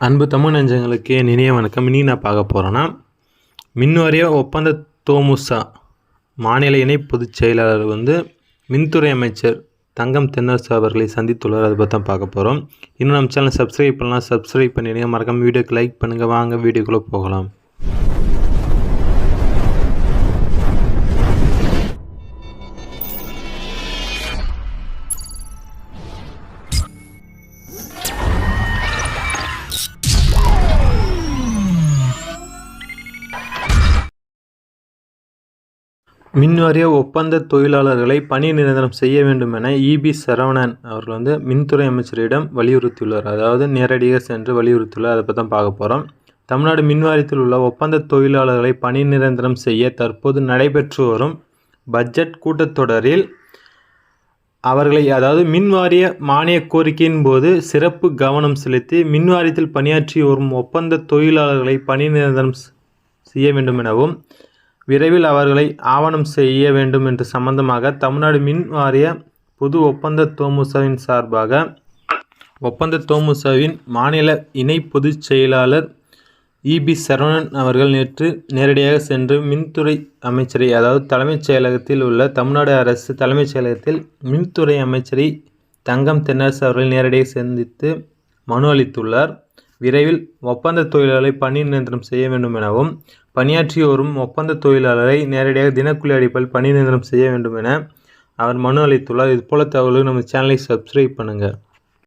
அன்பு தமிழ் நெஞ்சங்களுக்கு நினைய வணக்கம். இனி நான் பார்க்க போகிறேன்னா மின்வாரிய ஒப்பந்த தோமுசா மாநில இணை பொதுச் செயலாளர் வந்து மின்துறை அமைச்சர் தங்கம் தென்னரசு அவர்களை சந்தித்துள்ளார். அதை பற்றி தான் பார்க்க போகிறோம் இன்னும் நம்ம சேனல் சப்ஸ்கிரைப் பண்ணலாம். சப்ஸ்கிரைப் பண்ணிடுங்க. மறக்காமல் வீடியோக்கு லைக் பண்ணுங்கள் வாங்க வீடியோக்குள்ளே போகலாம். மின்வாரிய ஒப்பந்த தொழிலாளர்களை பணி நிரந்தரம் செய்ய வேண்டும் என இபி சரவணன் அவர்கள் வந்து மின்துறை அமைச்சரிடம் வலியுறுத்தியுள்ளார். அதாவது நேரடியாக சென்று வலியுறுத்தியுள்ளார். அதை பற்றி தான் பார்க்க போகிறோம் தமிழ்நாடு மின்வாரியத்தில் உள்ள ஒப்பந்த தொழிலாளர்களை பணி நிரந்தரம் செய்ய தற்போது நடைபெற்று வரும் பட்ஜெட் கூட்டத்தொடரில் அவர்களை அதாவது மின்வாரிய மானிய கோரிக்கையின் போது சிறப்பு கவனம் செலுத்தி மின்வாரியத்தில் பணியாற்றி வரும் ஒப்பந்த தொழிலாளர்களை பணி நிரந்தரம் செய்ய வேண்டும் எனவும் விரைவில் அவர்களை ஆவணம் செய்ய வேண்டும் என்று சம்பந்தமாக தமிழ்நாடு மின் வாரிய பொது ஒப்பந்த தோமுசாவின் சார்பாக ஒப்பந்த தோமுசாவின் மாநில இணை பொதுச் செயலாளர் இபி சரவணன் அவர்கள் நேற்று நேரடியாக சென்று மின்துறை அமைச்சரை அதாவது தலைமைச் செயலகத்தில் உள்ள தமிழ்நாடு அரசு தலைமைச் செயலகத்தில் மின்துறை அமைச்சரை தங்கம் தென்னரசு அவர்கள் நேரடியாக சந்தித்து மனு அளித்துள்ளார். விரைவில் ஒப்பந்த தொழிலாளரை பணி நிரந்தரம் செய்ய வேண்டும் எனவும் பணியாற்றி வரும் ஒப்பந்த தொழிலாளரை நேரடியாக தினக்கூலி அடிப்பில் பணி நிரந்தரம் செய்ய வேண்டும் என அவர் மனு அளித்துள்ளார். இது போல நம்ம சேனலை சப்ஸ்கிரைப் பண்ணுங்கள்